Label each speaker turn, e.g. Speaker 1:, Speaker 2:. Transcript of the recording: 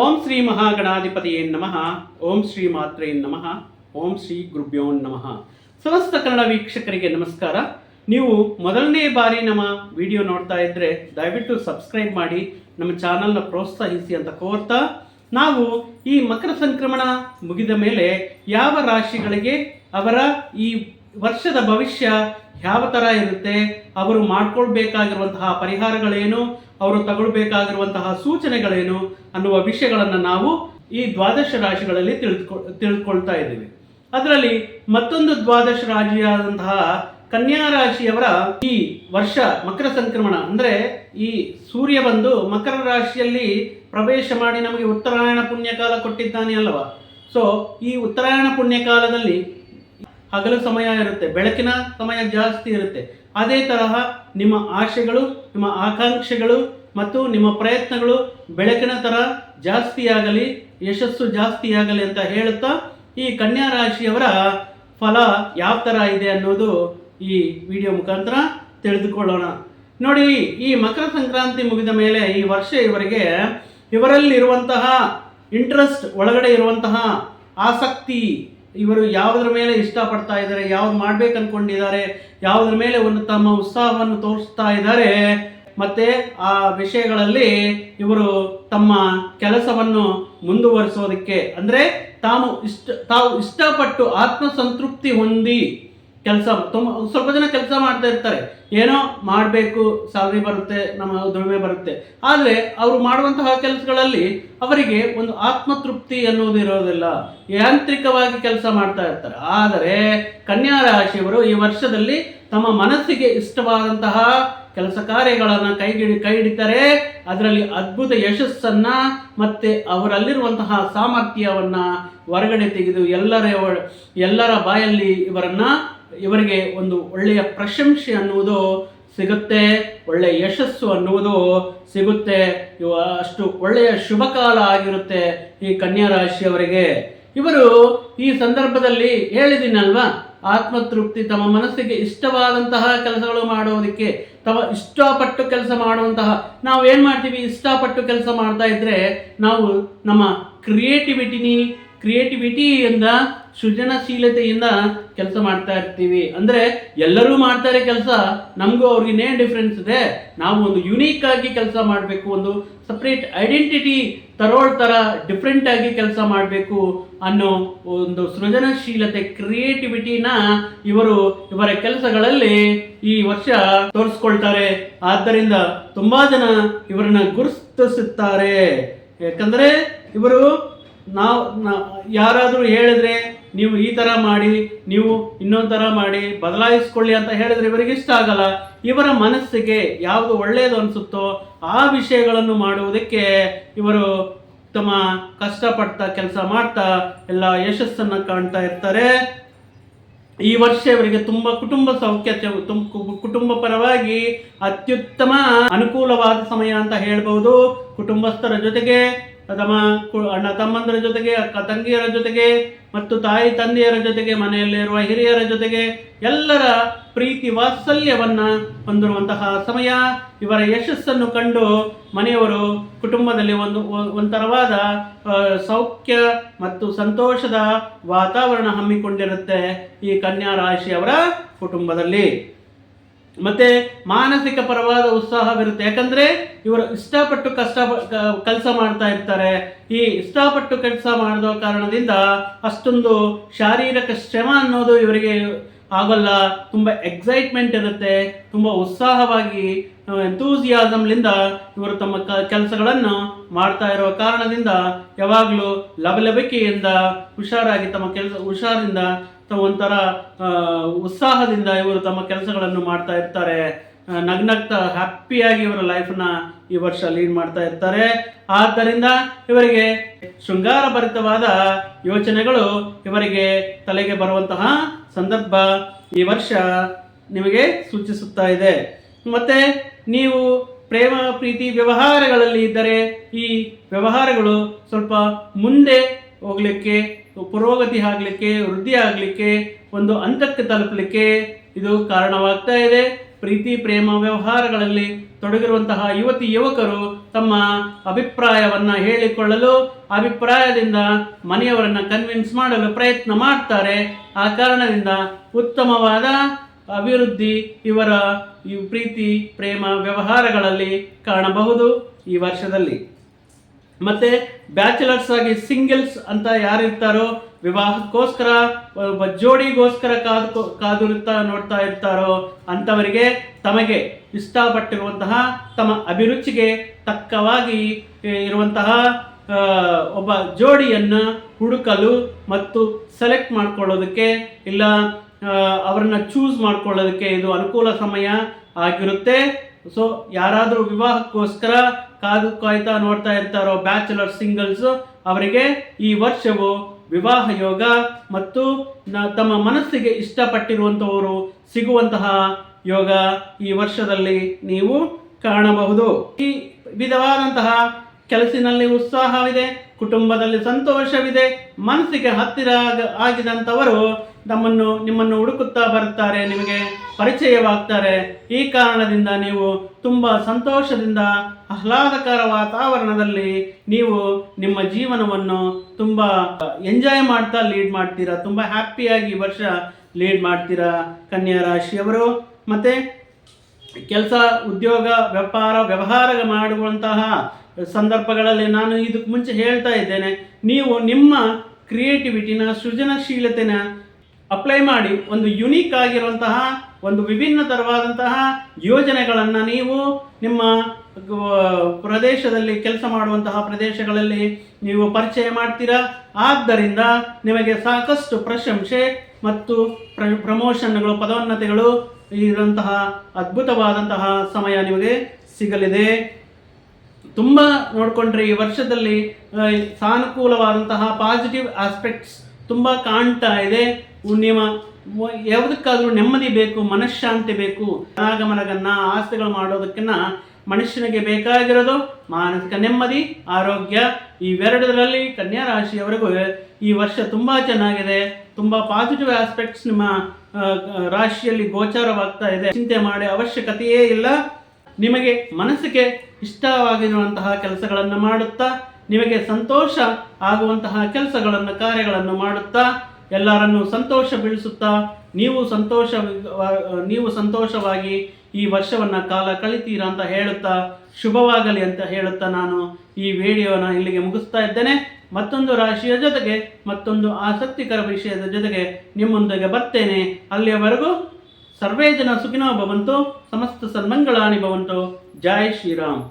Speaker 1: ಓಂ ಶ್ರೀ ಮಹಾಗಣಾಧಿಪತಿಯೇ ನಮಃ. ಓಂ ಶ್ರೀ ಮಾತ್ರೆಯೇ ನಮಃ. ಓಂ ಶ್ರೀ ಗುರುಭ್ಯೋ ನಮಃ. ಸಮಸ್ತ ಕನ್ನಡ ವೀಕ್ಷಕರಿಗೆ ನಮಸ್ಕಾರ. ನೀವು ಮೊದಲನೇ ಬಾರಿ ನಮ್ಮ ವಿಡಿಯೋ ನೋಡ್ತಾ ಇದ್ರೆ ದಯವಿಟ್ಟು ಸಬ್ಸ್ಕ್ರೈಬ್ ಮಾಡಿ, ನಮ್ಮ ಚಾನಲ್ನ ಪ್ರೋತ್ಸಾಹಿಸಿ ಅಂತ ಕೋರ್ತಾ, ನಾವು ಈ ಮಕರ ಸಂಕ್ರಮಣ ಮುಗಿದ ಮೇಲೆ ಯಾವ ರಾಶಿಗಳಿಗೆ ಅವರ ಈ ವರ್ಷದ ಭವಿಷ್ಯ ಯಾವ ಥರ ಇರುತ್ತೆ ಅವರು ಮಾಡ್ಕೊಳ್ಬೇಕಾಗಿರುವಂತಹ ಪರಿಹಾರಗಳೇನು, ಅವರು ತಗೊಳ್ಬೇಕಾಗಿರುವಂತಹ ಸೂಚನೆಗಳೇನು ಅನ್ನುವ ವಿಷಯಗಳನ್ನು ನಾವು ಈ ದ್ವಾದಶ ರಾಶಿಗಳಲ್ಲಿ ತಿಳಿದುಕೊ, ತಿಳಿದುಕೊಳ್ತಾ ಇದ್ದೀವಿ. ಅದರಲ್ಲಿ ಮತ್ತೊಂದು ದ್ವಾದಶ ರಾಶಿಯಾದಂತಹ ಕನ್ಯಾ ರಾಶಿಯವರ ಈ ವರ್ಷ ಮಕರ ಸಂಕ್ರಮಣ, ಅಂದ್ರೆ ಈ ಸೂರ್ಯ ಬಂದು ಮಕರ ರಾಶಿಯಲ್ಲಿ ಪ್ರವೇಶ ಮಾಡಿ ನಮಗೆ ಉತ್ತರಾಯಣ ಪುಣ್ಯಕಾಲ ಕೊಟ್ಟಿದ್ದಾನೆ ಅಲ್ವಾ? ಸೊ ಈ ಉತ್ತರಾಯಣ ಪುಣ್ಯಕಾಲದಲ್ಲಿ ಹಗಲು ಸಮಯ ಇರುತ್ತೆ, ಬೆಳಕಿನ ಸಮಯ ಜಾಸ್ತಿ ಇರುತ್ತೆ. ಅದೇ ತರಹ ನಿಮ್ಮ ಆಶೆಗಳು, ನಿಮ್ಮ ಆಕಾಂಕ್ಷೆಗಳು ಮತ್ತು ನಿಮ್ಮ ಪ್ರಯತ್ನಗಳು ಬೆಳಕಿನ ಥರ ಜಾಸ್ತಿಯಾಗಲಿ, ಯಶಸ್ಸು ಜಾಸ್ತಿಯಾಗಲಿ ಅಂತ ಹೇಳುತ್ತಾ ಈ ಕನ್ಯಾ ರಾಶಿಯವರ ಫಲ ಯಾವ ಥರ ಇದೆ ಅನ್ನೋದು ಈ ವಿಡಿಯೋ ಮುಖಾಂತರ ತಿಳಿದುಕೊಳ್ಳೋಣ. ನೋಡಿ, ಈ ಮಕರ ಸಂಕ್ರಾಂತಿ ಮುಗಿದ ಮೇಲೆ ಈ ವರ್ಷ ಇವರಿಗೆ ಇವರಲ್ಲಿರುವಂತಹ ಇಂಟ್ರೆಸ್ಟ್ ಒಳಗಡೆ ಇರುವಂತಹ ಆಸಕ್ತಿ ಇವರು ಯಾವುದ್ರ ಮೇಲೆ ಇಷ್ಟಪಡ್ತಾ ಇದ್ದಾರೆ, ಯಾವ್ದು ಮಾಡ್ಬೇಕು ಅನ್ಕೊಂಡಿದ್ದಾರೆ, ಯಾವುದ್ರ ಮೇಲೆ ಒಂದು ತಮ್ಮ ಉತ್ಸಾಹವನ್ನು ತೋರಿಸ್ತಾ ಇದ್ದಾರೆ, ಮತ್ತೆ ಆ ವಿಷಯಗಳಲ್ಲಿ ಇವರು ತಮ್ಮ ಕೆಲಸವನ್ನು ಮುಂದುವರಿಸೋದಕ್ಕೆ, ಅಂದ್ರೆ ತಾವು ಇಷ್ಟ, ತಾವು ಇಷ್ಟಪಟ್ಟು ಆತ್ಮಸಂತೃಪ್ತಿ ಹೊಂದಿ ಕೆಲಸ ತುಂಬ, ಸ್ವಲ್ಪ ಜನ ಕೆಲಸ ಮಾಡ್ತಾ ಇರ್ತಾರೆ. ಏನೋ ಮಾಡಬೇಕು ಸ್ಯಾಲ್ರಿ ಬರುತ್ತೆ, ನಮ್ಮ ದುಡಿಮೆ ಬರುತ್ತೆ. ಆದರೆ ಅವರು ಮಾಡುವಂತಹ ಕೆಲಸಗಳಲ್ಲಿ ಅವರಿಗೆ ಒಂದು ಆತ್ಮತೃಪ್ತಿ ಅನ್ನೋದು ಇರೋದಿಲ್ಲ. ಯಾಂತ್ರಿಕವಾಗಿ ಕೆಲಸ ಮಾಡ್ತಾ ಇರ್ತಾರೆ. ಆದರೆ ಕನ್ಯಾ ರಾಶಿಯವರು ಈ ವರ್ಷದಲ್ಲಿ ತಮ್ಮ ಮನಸ್ಸಿಗೆ ಇಷ್ಟವಾದಂತಹ ಕೆಲಸ ಕಾರ್ಯಗಳನ್ನು ಕೈಗಿಡಿ ಕೈ ಹಿಡಿತಾರೆ ಅದರಲ್ಲಿ ಅದ್ಭುತ ಯಶಸ್ಸನ್ನ ಮತ್ತೆ ಅವರಲ್ಲಿರುವಂತಹ ಸಾಮರ್ಥ್ಯವನ್ನ ಹೊರಗಡೆ ತೆಗೆದು ಎಲ್ಲರ ಎಲ್ಲರ ಬಾಯಲ್ಲಿ ಇವರನ್ನ ಇವರಿಗೆ ಒಂದು ಒಳ್ಳೆಯ ಪ್ರಶಂಸೆ ಅನ್ನುವುದು ಸಿಗುತ್ತೆ ಒಳ್ಳೆಯ ಯಶಸ್ಸು ಅನ್ನುವುದು ಸಿಗುತ್ತೆ. ಇವ ಅಷ್ಟು ಒಳ್ಳೆಯ ಶುಭ ಕಾಲ ಆಗಿರುತ್ತೆ ಈ ಕನ್ಯಾ ರಾಶಿಯವರಿಗೆ ಇವರು ಈ ಸಂದರ್ಭದಲ್ಲಿ ಹೇಳಿದಿನಲ್ವಾ, ಆತ್ಮತೃಪ್ತಿ ತಮ್ಮ ಮನಸ್ಸಿಗೆ ಇಷ್ಟವಾದಂತಹ ಕೆಲಸಗಳು ಮಾಡುವುದಕ್ಕೆ ತಮ್ಮ ಇಷ್ಟಪಟ್ಟು ಕೆಲಸ ಮಾಡುವಂತಹ ನಾವು ಏನು ಮಾಡ್ತೀವಿ, ಇಷ್ಟಪಟ್ಟು ಕೆಲಸ ಮಾಡ್ತಾ ಇದ್ರೆ ನಾವು ನಮ್ಮ ಕ್ರಿಯೇಟಿವಿಟಿನಿ ಕ್ರಿಯೇಟಿವಿಟಿಯಿಂದ ಸೃಜನಶೀಲತೆಯಿಂದ ಕೆಲಸ ಮಾಡ್ತಾ ಇರ್ತೀವಿ. ಅಂದ್ರೆ ಎಲ್ಲರೂ ಮಾಡ್ತಾರೆ ಕೆಲಸ, ನಮಗೂ ಅವ್ರಿಗೆ ಇನ್ನೇನು ಡಿಫ್ರೆನ್ಸ್ ಇದೆ. ನಾವು ಒಂದು ಯುನೀಕ್ ಆಗಿ ಕೆಲಸ ಮಾಡಬೇಕು, ಒಂದು ಸಪ್ರೇಟ್ ಐಡೆಂಟಿಟಿ ತರೋಳ್ ಥರ ಡಿಫ್ರೆಂಟ್ ಆಗಿ ಕೆಲಸ ಮಾಡಬೇಕು ಅನ್ನೋ ಒಂದು ಸೃಜನಶೀಲತೆ ಕ್ರಿಯೇಟಿವಿಟಿನ ಇವರು ಇವರ ಕೆಲಸಗಳಲ್ಲಿ ಈ ವರ್ಷ ತೋರಿಸ್ಕೊಳ್ತಾರೆ. ಆದ್ದರಿಂದ ತುಂಬಾ ಜನ ಇವರನ್ನ ಗುರುತಿಸುತ್ತಾರೆ. ಯಾಕಂದ್ರೆ ಇವರು ನಾವು ಯಾರಾದರೂ ಹೇಳಿದ್ರೆ ನೀವು ಈ ಥರ ಮಾಡಿ, ನೀವು ಇನ್ನೊಂದು ಥರ ಮಾಡಿ, ಬದಲಾಯಿಸ್ಕೊಳ್ಳಿ ಅಂತ ಹೇಳಿದ್ರೆ ಇವರಿಗೆ ಇಷ್ಟ ಆಗಲ್ಲ. ಇವರ ಮನಸ್ಸಿಗೆ ಯಾವುದು ಒಳ್ಳೆಯದು ಅನಿಸುತ್ತೋ ಆ ವಿಷಯಗಳನ್ನು ಮಾಡುವುದಕ್ಕೆ ಇವರು ತಮ್ಮ ಕಷ್ಟಪಡ್ತಾ ಕೆಲಸ ಮಾಡ್ತಾ ಎಲ್ಲ ಯಶಸ್ಸನ್ನು ಕಾಣ್ತಾ ಇರ್ತಾರೆ. ಈ ವರ್ಷ ಇವರಿಗೆ ತುಂಬ ಕುಟುಂಬ ಸೌಖ್ಯ ಕುಟುಂಬ ಪರವಾಗಿ ಅತ್ಯುತ್ತಮ ಅನುಕೂಲವಾದ ಸಮಯ ಅಂತ ಹೇಳ್ಬೋದು ಕುಟುಂಬಸ್ಥರ ಜೊತೆಗೆ ತಮ್ಮ ಅಣ್ಣ ತಮ್ಮಂದರ ಜೊತೆಗೆ, ಅಕ್ಕ ತಂಗಿಯರ ಜೊತೆಗೆ ಮತ್ತು ತಾಯಿ ತಂದೆಯರ ಜೊತೆಗೆ ಮನೆಯಲ್ಲಿರುವ ಹಿರಿಯರ ಜೊತೆಗೆ ಎಲ್ಲರ ಪ್ರೀತಿ ವಾತ್ಸಲ್ಯವನ್ನ ಹೊಂದಿರುವಂತಹ ಸಮಯ. ಇವರ ಯಶಸ್ಸನ್ನು ಕಂಡು ಮನೆಯವರು ಕುಟುಂಬದಲ್ಲಿ ಒಂದು ಒಂಥರವಾದ ಸೌಖ್ಯ ಮತ್ತು ಸಂತೋಷದ ವಾತಾವರಣ ಹಮ್ಮಿಕೊಂಡಿರುತ್ತೆ ಈ ಕನ್ಯಾ ರಾಶಿಯವರ ಕುಟುಂಬದಲ್ಲಿ. ಮತ್ತೆ ಮಾನಸಿಕ ಪರವಾದ ಉತ್ಸಾಹವಿರುತ್ತೆ. ಯಾಕಂದ್ರೆ ಇವರು ಇಷ್ಟಪಟ್ಟು ಕಷ್ಟ ಕೆಲಸ ಮಾಡ್ತಾ ಇರ್ತಾರೆ. ಈ ಇಷ್ಟಪಟ್ಟು ಕೆಲಸ ಮಾಡಿದ ಕಾರಣದಿಂದ ಅಷ್ಟೊಂದು ಶಾರೀರಿಕ ಶ್ರಮ ಅನ್ನೋದು ಇವರಿಗೆ ಆಗಲ್ಲ. ತುಂಬ ಎಕ್ಸೈಟ್ಮೆಂಟ್ ಇರುತ್ತೆ. ತುಂಬ ಉತ್ಸಾಹವಾಗಿ ಎಂತೂಸಿಯಾಸಮ್ಲಿಂದ ಇವರು ತಮ್ಮ ಕ ಕೆಲಸಗಳನ್ನು ಮಾಡ್ತಾ ಇರುವ ಕಾರಣದಿಂದ ಯಾವಾಗಲೂ ಲಬಲಬಿಕೆಯಿಂದ ಹುಷಾರಾಗಿ ತಮ್ಮ ಕೆಲಸ ಹುಷಾರಿಂದ ಒಂಥರ ಉತ್ಸಾಹದಿಂದ ಇವರು ತಮ್ಮ ಕೆಲಸಗಳನ್ನು ಮಾಡ್ತಾ ಇರ್ತಾರೆ. ನಗ್ನಗ್ತಾ, ಹ್ಯಾಪಿಯಾಗಿ ಇವರ ಲೈಫ್ನ ಈ ವರ್ಷ ಲೀಡ್ ಮಾಡ್ತಾ ಇರ್ತಾರೆ. ಆದ್ದರಿಂದ ಇವರಿಗೆ ಶೃಂಗಾರ ಭರಿತವಾದ ಯೋಚನೆಗಳು ಇವರಿಗೆ ತಲೆಗೆ ಬರುವಂತಹ ಸಂದರ್ಭ ಈ ವರ್ಷ ನಿಮಗೆ ಸೂಚಿಸುತ್ತಾ ಇದೆ. ಮತ್ತೆ ನೀವು ಪ್ರೇಮ, ಪ್ರೀತಿ, ವ್ಯವಹಾರಗಳಲ್ಲಿ ಇದ್ದರೆ ಈ ವ್ಯವಹಾರಗಳು ಸ್ವಲ್ಪ ಮುಂದೆ ಹೋಗ್ಲಿಕ್ಕೆ ಪುರೋಗತಿ ಆಗಲಿಕ್ಕೆ, ವೃದ್ಧಿ ಆಗಲಿಕ್ಕೆ, ಒಂದು ಹಂತಕ್ಕೆ ತಲುಪಲಿಕ್ಕೆ ಇದು ಕಾರಣವಾಗ್ತಾ ಇದೆ. ಪ್ರೀತಿ, ಪ್ರೇಮ ವ್ಯವಹಾರಗಳಲ್ಲಿ ತೊಡಗಿರುವಂತಹ ಯುವತಿ, ಯುವಕರು ತಮ್ಮ ಅಭಿಪ್ರಾಯವನ್ನ ಹೇಳಿಕೊಳ್ಳಲು, ಅಭಿಪ್ರಾಯದಿಂದ ಮನೆಯವರನ್ನ ಕನ್ವಿನ್ಸ್ ಮಾಡಲು ಪ್ರಯತ್ನ ಮಾಡ್ತಾರೆ. ಆ ಕಾರಣದಿಂದ ಉತ್ತಮವಾದ ಅಭಿವೃದ್ಧಿ ಇವರ ಪ್ರೀತಿ, ಪ್ರೇಮ ವ್ಯವಹಾರಗಳಲ್ಲಿ ಕಾಣಬಹುದು ಈ ವರ್ಷದಲ್ಲಿ. ಮತ್ತೆ ಬ್ಯಾಚುಲರ್ಸ್ ಆಗಿ ಸಿಂಗಲ್ಸ್ ಅಂತ ಯಾರಿರ್ತಾರೋ, ವಿವಾಹಕ್ಕೋಸ್ಕರ, ಒಬ್ಬ ಜೋಡಿಗೋಸ್ಕರ ಕಾದು ಕಾದುರುತ್ತಾ ನೋಡ್ತಾ ಇರ್ತಾರೋ ಅಂಥವರಿಗೆ ತಮಗೆ ಇಷ್ಟಪಟ್ಟಿರುವಂತಹ, ತಮ್ಮ ಅಭಿರುಚಿಗೆ ತಕ್ಕವಾಗಿ ಇರುವಂತಹ ಒಬ್ಬ ಜೋಡಿಯನ್ನು ಹುಡುಕಲು ಮತ್ತು ಸೆಲೆಕ್ಟ್ ಮಾಡ್ಕೊಳ್ಳೋದಕ್ಕೆ ಇಲ್ಲ ಅವರನ್ನ ಚೂಸ್ ಮಾಡ್ಕೊಳ್ಳೋದಕ್ಕೆ ಇದು ಅನುಕೂಲ ಸಮಯ ಆಗಿರುತ್ತೆ. ಸೊ ಯಾರಾದರೂ ವಿವಾಹಕ್ಕೋಸ್ಕರ ಕಾದು ಕಾಯ್ತಾ ನೋಡ್ತಾ ಇರ್ತಾರೋ ಬ್ಯಾಚುಲರ್ ಸಿಂಗಲ್ಸ್, ಅವರಿಗೆ ಈ ವರ್ಷವು ವಿವಾಹ ಯೋಗ ಮತ್ತು ತಮ್ಮ ಮನಸ್ಸಿಗೆ ಇಷ್ಟಪಟ್ಟಿರುವಂಥವರು ಸಿಗುವಂತಹ ಯೋಗ ಈ ವರ್ಷದಲ್ಲಿ ನೀವು ಕಾಣಬಹುದು. ಈ ವಿಧವಾದಂತಹ ಕೆಲಸಿನಲ್ಲಿ ಉತ್ಸಾಹವಿದೆ, ಕುಟುಂಬದಲ್ಲಿ ಸಂತೋಷವಿದೆ, ಮನಸ್ಸಿಗೆ ಹತ್ತಿರ ಆಗ- ಆಗಿದಂಥವರು ನಮ್ಮನ್ನು ನಿಮ್ಮನ್ನು ಹುಡುಕುತ್ತಾ ಬರುತ್ತಾರೆ, ನಿಮಗೆ ಪರಿಚಯವಾಗ್ತಾರೆ. ಈ ಕಾರಣದಿಂದ ನೀವು ತುಂಬ ಸಂತೋಷದಿಂದ ಆಹ್ಲಾದಕರ ವಾತಾವರಣದಲ್ಲಿ ನೀವು ನಿಮ್ಮ ಜೀವನವನ್ನು ತುಂಬ ಎಂಜಾಯ್ ಮಾಡ್ತಾ ಲೀಡ್ ಮಾಡ್ತೀರಾ, ತುಂಬ ಹ್ಯಾಪಿಯಾಗಿ ವರ್ಷ ಲೀಡ್ ಮಾಡ್ತೀರಾ ಕನ್ಯಾ ರಾಶಿಯವರು. ಮತ್ತೆ ಕೆಲಸ, ಉದ್ಯೋಗ, ವ್ಯಾಪಾರ, ವ್ಯವಹಾರ ಮಾಡುವಂತಹ ಸಂದರ್ಭಗಳಲ್ಲಿ ನಾನು ಇದಕ್ಕೆ ಮುಂಚೆ ಹೇಳ್ತಾ ಇದ್ದೇನೆ, ನೀವು ನಿಮ್ಮ ಕ್ರಿಯೇಟಿವಿಟಿನ ಸೃಜನಶೀಲತೆನ ಅಪ್ಲೈ ಮಾಡಿ ಒಂದು ಯುನೀಕ್ ಆಗಿರುವಂತಹ ಒಂದು ವಿಭಿನ್ನ ತರವಾದಂತಹ ಯೋಜನೆಗಳನ್ನು ನೀವು ನಿಮ್ಮ ಪ್ರದೇಶದಲ್ಲಿ ಕೆಲಸ ಮಾಡುವಂತಹ ಪ್ರದೇಶಗಳಲ್ಲಿ ನೀವು ಪರಿಚಯ ಮಾಡ್ತೀರಾ? ಆದ್ದರಿಂದ ನಿಮಗೆ ಸಾಕಷ್ಟು ಪ್ರಶಂಸೆ ಮತ್ತು ಪ್ರ, ಪ್ರಮೋಷನ್ಗಳು, ಪದೋನ್ನತಿಗಳು ಇರುವಂತಹ ಅದ್ಭುತವಾದಂತಹ ಸಮಯ ನಿಮಗೆ ಸಿಗಲಿದೆ. ತುಂಬ ನೋಡಿಕೊಂಡ್ರೆ ಈ ವರ್ಷದಲ್ಲಿ ಸಾನುಕೂಲವಾದಂತಹ ಪಾಸಿಟಿವ್ ಆಸ್ಪೆಕ್ಟ್ಸ್ ತುಂಬ ಕಾಣ್ತಾ ಇದೆ. ನಿಮ್ಮ ಯಾವುದಕ್ಕಾದರೂ ನೆಮ್ಮದಿ ಬೇಕು, ಮನಃಶಾಂತಿ ಬೇಕು ಆಗಮನಗನ್ನ ಆಸ್ತಿಗಳು ಮಾಡೋದಕ್ಕಿನ್ನ ಮನುಷ್ಯನಿಗೆ ಬೇಕಾಗಿರೋದು ಮಾನಸಿಕ ನೆಮ್ಮದಿ, ಆರೋಗ್ಯ. ಇವೆರಡರಲ್ಲಿ ಕನ್ಯಾ ರಾಶಿಯವರೆಗೂ ಈ ವರ್ಷ ತುಂಬ ಚೆನ್ನಾಗಿದೆ. ತುಂಬ ಪಾಸಿಟಿವ್ ಆಸ್ಪೆಕ್ಟ್ಸ್ ನಿಮ್ಮ ರಾಶಿಯಲ್ಲಿ ಗೋಚಾರವಾಗ್ತಾ ಇದೆ. ಚಿಂತೆ ಮಾಡಿ ಅವಶ್ಯಕತೆಯೇ ಇಲ್ಲ. ನಿಮಗೆ ಮನಸ್ಸಿಗೆ ಇಷ್ಟವಾಗಿರುವಂತಹ ಕೆಲಸಗಳನ್ನು ಮಾಡುತ್ತಾ, ನಿಮಗೆ ಸಂತೋಷ ಆಗುವಂತಹ ಕೆಲಸಗಳನ್ನು ಕಾರ್ಯಗಳನ್ನು ಮಾಡುತ್ತಾ ಎಲ್ಲರನ್ನು ಸಂತೋಷ ಬೀಳಿಸುತ್ತಾ ನೀವು ಸಂತೋಷ, ನೀವು ಸಂತೋಷವಾಗಿ ಈ ವರ್ಷವನ್ನ ಕಾಲ ಕಳಿತೀರಾ ಅಂತ ಹೇಳುತ್ತಾ ಶುಭವಾಗಲಿ ಅಂತ ಹೇಳುತ್ತಾ ನಾನು ಈ ವಿಡಿಯೋನ ಇಲ್ಲಿಗೆ ಮುಗಿಸ್ತಾ ಇದ್ದೇನೆ. ಮತ್ತೊಂದು ರಾಶಿಯ ಜೊತೆಗೆ, ಮತ್ತೊಂದು ಆಸಕ್ತಿಕರ ವಿಷಯದ ಜೊತೆಗೆ ನಿಮ್ಮೊಂದಿಗೆ ಬರ್ತೇನೆ. ಅಲ್ಲಿಯವರೆಗೂ ಸರ್ವೇ ಜನ ಸುಖಿನೋ ಭವಂತು, ಸಮಸ್ತ ಸನ್ಮಂಗಳಾನಿ ಭವಂತು. ಜೈ ಶ್ರೀರಾಮ್.